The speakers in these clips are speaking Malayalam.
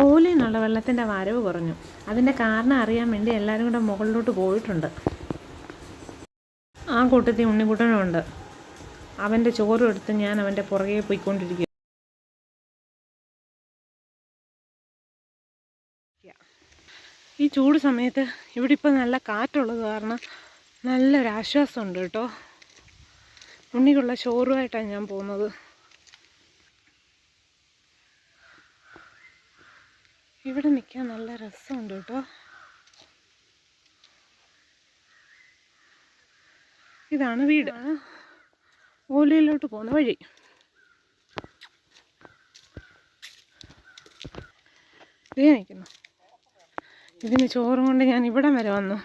ഓലിൽ നിന്നുള്ള വെള്ളത്തിന്റെ വരവ് കുറഞ്ഞു. അതിന്റെ കാരണം അറിയാൻ വേണ്ടി എല്ലാവരും കൂടെ മുകളിലോട്ട് പോയിട്ടുണ്ട്. ആ കൂട്ടത്തിൽ ഉണ്ണിക്കുട്ടനുണ്ട്. അവന്റെ ചോറും എടുത്ത് ഞാൻ അവന്റെ പുറകെ പോയിക്കൊണ്ടിരിക്കുക ഈ ചൂട് സമയത്ത് ഇവിടെ ഇപ്പോൾ നല്ല കാറ്റുള്ളത് കാരണം നല്ലൊരാശ്വാസമുണ്ട് കേട്ടോ. ഉണ്ണിക്കുള്ള ചോറുമായിട്ടാണ് ഞാൻ പോകുന്നത്. ഇവിടെ നിൽക്കാൻ നല്ല രസമുണ്ട് കേട്ടോ. ഇതാണ് വീട്. ഓലയിലോട്ട് പോകുന്ന വഴി. ഇതേ നിൽക്കുന്നു ഇതിന് ചോറും കൊണ്ട് ഞാൻ ഇവിടം വരെ വന്നു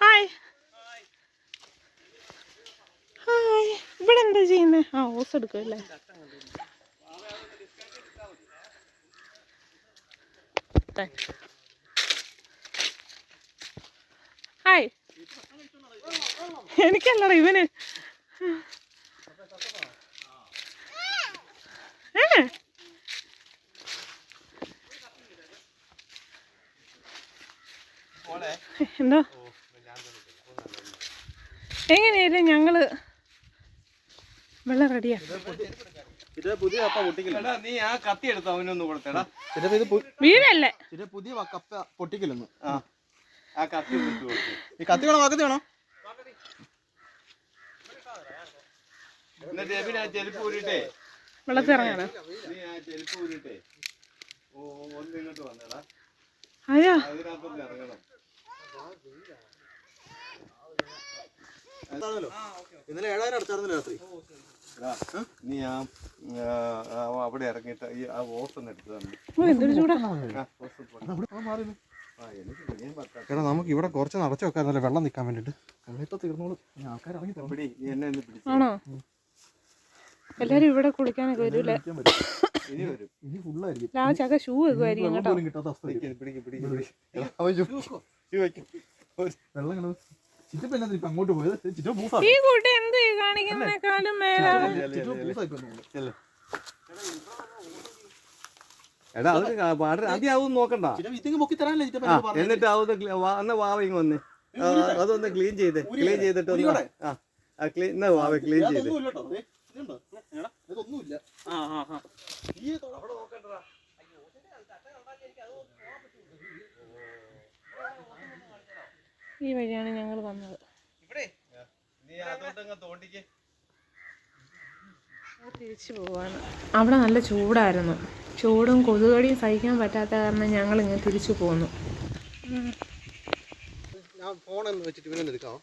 ഹായ് ഹായ് ഇവിടെ എന്താ ചെയ്യുന്നത് ആ ഓസ് എടുക്കുമല്ലേ ഹായ് എനിക്കല്ലടാ ഇവന്? ഏ? എന്തോ? എങ്ങനെയായിരുന്നു ഞങ്ങൾ? വെള്ളം റെഡിയാ ഇത് പുതിയ കപ്പ പൊട്ടിക്കില്ല നീ ആ കത്തി എടുത്ത് അവനൊന്ന് കൊടുത്തേടാ. ചിലപ്പോ ഇത് വീഴല്ലേ? ഇത് പുതിയ കപ്പ പൊട്ടിക്കില്ലെന്ന് ആ ആ കത്തി ഈ കത്തി വേണോ വാക്കത്തി വേണോ? ചെരുപ്പ് ഊരിട്ടേ വെള്ളത്തിൽ ഇറങ്ങാനോ? നീ ആ ചെരുപ്പ് ഊരിട്ടേ ഓ ഒന്ന് ഇങ്ങോട്ട് വന്നേടാ. അയ്യോ. അതിനകത്തൊന്ന് ഇറങ്ങണം. ഇന്നലെ ഏഴായിരം രാത്രി. നീ ആ അവിടെ ഇറങ്ങിയിട്ട് ഈ ആ ഓസ് ഒന്ന് എടുത്ത് ഓ എന്തൊരു ചൂടാ. ആ ഓസ് പോട്ടെ. എനിക്ക് ഞാൻ പറ്റാ എടാ നമുക്ക് ഇവിടെ കുറച്ച് നടച്ചു വെക്കാറുണ്ടല്ലോ വെള്ളം നിൽക്കാൻ വേണ്ടിട്ട് വെള്ളത്തെ തീർന്നോളൂ. ആൾക്കാർ ഇറങ്ങി എന്നെ ആണോ? എല്ലാരും ഇവിടെ കുളിക്കാനൊക്കെ വരൂലേ ഇനി വരും. ഇനി ഫുള്ളായിരിക്കും. ആ ചക്ക ഷൂ വെക്കുമായിരിക്കും കേട്ടോ. വെള്ളം ഇങ്ങനെ ചിറ്റപ്പ് എന്നാ ഇപ്പൊ അങ്ങോട്ട് പോയത് ചിറ്റ പൂസാ ഈ കൂട്ടി എന്ത് ഈ കാണിക്കുന്നേക്കാളും മേലാ ചിറ്റ. എടാ അത് പാട- ആദ്യം അതൊന്നും നോക്കണ്ട എന്നിട്ട് അതൊന്ന് ക്ലീ- വാ- എന്നാ വാവ ഇങ്ങ് വന്ന് അതൊന്ന് ക്ലീൻ ചെയ്ത് ക്ലീൻ ചെയ്തിട്ട് ഒന്ന്? ആ ആ ക്ലീൻ എന്നാ വാവ ക്ലീൻ ചെയ്ത് ഇതൊന്നുമില്ല ഈ വഴിയാണ് ഞങ്ങൾ വന്നത്. നീ അതോട്ടങ്ങ് തോണ്ടിക്ക്. തിരിച്ചു പോവാണ്. അവിടെ നല്ല ചൂടായിരുന്നു. ചൂടും കൊതുകടിയും സഹിക്കാൻ പറ്റാത്ത കാരണം ഞങ്ങൾ ഇങ്ങനെ തിരിച്ചു പോന്നു. ഞാൻ ഫോൺ വെച്ചിട്ട് പിന്നെ എടുക്കാം